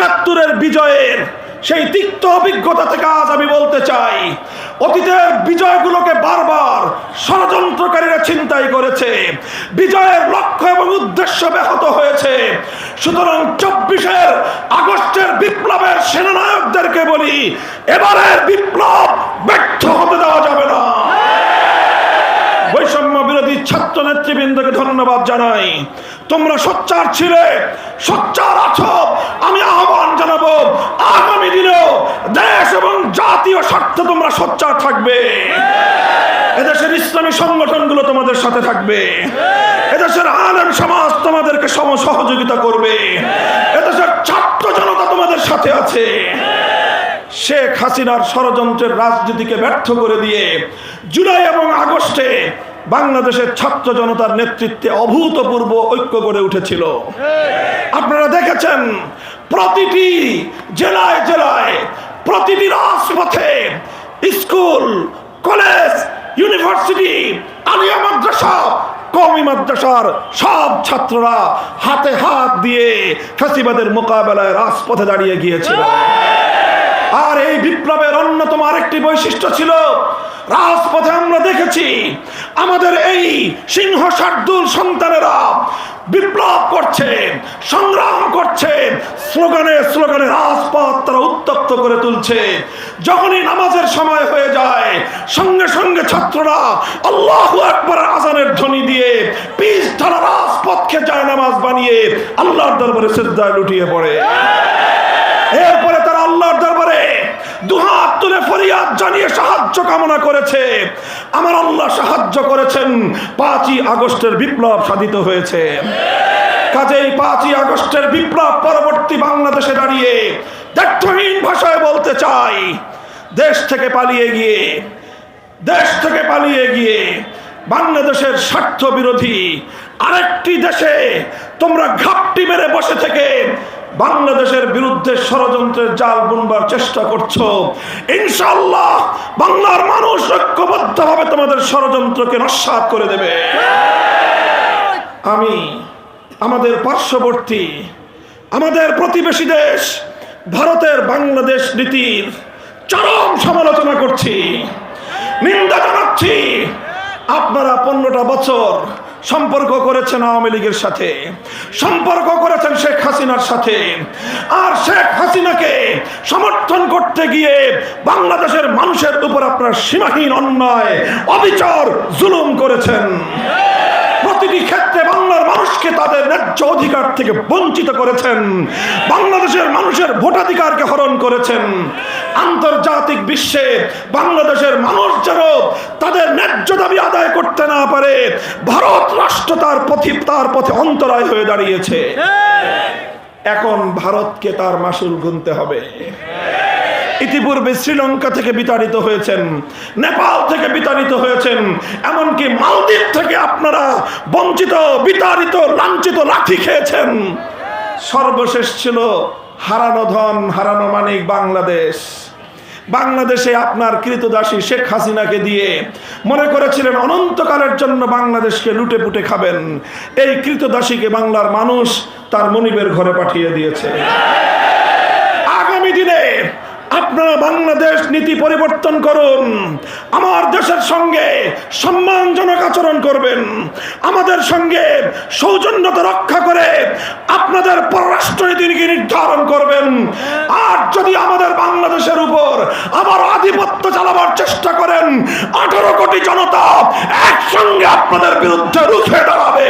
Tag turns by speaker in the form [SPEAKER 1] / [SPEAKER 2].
[SPEAKER 1] একাত্তরের বিজয়ের সেই তিক্ত অভিজ্ঞতা থেকে আজ আমি বলতে চাই, অতীতের বিজয়গুলোকে বারবার ষড়যন্ত্রকারীরা চিন্তাই করেছে, বিজয়ের লক্ষ্য এবং উদ্দেশ্য ব্যাহত হয়েছে। সুতরাং চব্বিশের আগস্টের বিপ্লবের সেনানায়কদেরকে বলি, এবারের বিপ্লব ব্যর্থ হতে দেওয়া যাবে না। বৈষম্য বিরোধী ছাত্র নেতৃবৃন্দকে ধন্যবাদ জানাই। তোমরা সোচ্চার ছিলে, সোচ্চার আছো, আমি জানাব আগামী দিনেও দেশ এবং জাতীয় স্বার্থে তোমরা সোচ্চার থাকবে। এদেশের ইসলামী সংগঠনগুলো তোমাদের সাথে থাকবে। এদেশের আলেম সমাজ তোমাদেরকে সম সহযোগিতা করবে। এদেশের ছাত্র জনতা তোমাদের সাথে আছে। শেখ হাসিনার ষড়যন্ত্রের রাজনীতিকে ব্যর্থ করে দিয়ে জুলাই এবং আগস্টে বাংলাদেশের ছাত্র জনতার নেতৃত্বে অভূতপূর্ব ঐক্য গড়ে উঠেছিল। আপনারা দেখেছেন, প্রতিটি জেলায় জেলায়, প্রতিটি রাজপথে স্কুল, কলেজ, ইউনিভার্সিটি, আলিয়া মাদ্রাসা কমি মাদ্রাসার সব ছাত্ররা হাতে হাত দিয়ে ফ্যাসিবাদের মোকাবেলায় রাজপথে দাঁড়িয়ে গিয়েছিল। আর এই বিপ্লবের অন্যতম আরেকটি বৈশিষ্ট্য ছিল, রাজপথে আমরা দেখেছি আমাদের এই সিংহ শার্দুল সন্তানেরা বিপ্লব করছে, সংগ্রাম করছে, স্লোগানে স্লোগানে রাজপথ তারা উত্তপ্ত করে তুলছে। যখনই নামাজের সময় হয়ে যায়, সঙ্গে সঙ্গে ছাত্ররা আল্লাহ একবার আজানের ধ্বনি দিয়ে পিস ঢালা রাজপথকে যায় নামাজ বানিয়ে আল্লাহর দরবারে শ্রদ্ধায় লুটিয়ে পড়ে। এরপরে দুহাত তুলে ফরিয়াদ জানিয়ে সাহায্য কামনা করেছে। আমার আল্লাহ সাহায্য করেছেন। পাঁচই আগস্টের বিপ্লব সাধিত হয়েছে। কাজেই পাঁচই আগস্টের বিপ্লব পরবর্তী বাংলাদেশে দাঁড়িয়ে দ্ব্যর্থহীন ভাষায় বলতে চাই। দেশ থেকে পালিয়ে গিয়ে, দেশ থেকে পালিয়ে গিয়ে বাংলাদেশের স্বার্থ বিরোধী আরেকটি দেশে তোমরা ঘাপটি মেরে বসে থেকে বাংলাদেশের বিরুদ্ধে ষড়যন্ত্রের জাল বুনবার চেষ্টা করছ। ইনশাল্লাহ বাংলার মানুষ ঐক্যবদ্ধভাবে তোমাদের ষড়যন্ত্রকে নস্বাত করে দেবে। আমি আমাদের পার্শ্ববর্তী, আমাদের প্রতিবেশী দেশ, ভারতের বাংলাদেশ নীতির চরম সমালোচনা করছি। নিন্দা জানাচ্ছি। আপনারা পনেরোটা বছর সম্পর্ক করেছেন আওয়ামী লীগের সাথে, সম্পর্ক করেছেন শেখ হাসিনার সাথে। আর শেখ হাসিনাকে সমর্থন করতে গিয়ে বাংলাদেশের মানুষের উপর আপনার সীমাহীন অন্যায়, অবিচার, জুলুম করেছেন। প্রতিটি ক্ষেত্রে বাংলার মানুষকে তাদের ন্যায্য অধিকার থেকে বঞ্চিত করেছেন। বাংলাদেশের মানুষের ভোটাধিকারকে হরণ করেছেন। আন্তর্জাতিক বিশ্বে বাংলাদেশের মানুষ যেন তাদের ন্যায্য দাবি আদায় করতে না পারে, ভারত রাষ্ট্র তার পথি তার পথে অন্তরায় হয়ে দাঁড়িয়েছে। এখন ভারতকে তার মাসুল গুনতে হবে। ইতিপূর্বে শ্রীলঙ্কা থেকে বিতাড়িত হয়েছেন, নেপাল থেকে বিতাড়িত হয়েছেন, এমনকি মালদ্বীপ থেকে আপনারা বঞ্চিত, বিতাড়িত, লাঞ্ছিত লাঠি খেয়েছেন। সর্বশেষ ছিল হারানো ধন, হারানো মানিক বাংলাদেশ। বাংলাদেশে আপনার কৃতদাসী শেখ হাসিনাকে দিয়ে মনে করেছিলেন অনন্তকালের জন্য বাংলাদেশকে লুটে পুটে খাবেন। এই কৃতদাসীকে বাংলার মানুষ তার মনিবের ঘরে পাঠিয়ে দিয়েছে। আগামী দিনে আপনারা বাংলাদেশ নীতি পরিবর্তন করুন। আমার দেশের সঙ্গে সম্মানজনক আচরণ করবেন। আমাদের সঙ্গে সৌজন্যতা রক্ষা করে আপনাদের পররাষ্ট্রনীতিকে নির্ধারণ করবেন। আর যদি আমাদের বাংলাদেশের উপর আবার আধিপত্য চালাবার চেষ্টা করেন, আঠারো কোটি জনতা একসঙ্গে আপনাদের বিরুদ্ধে রুখে দাঁড়াবে।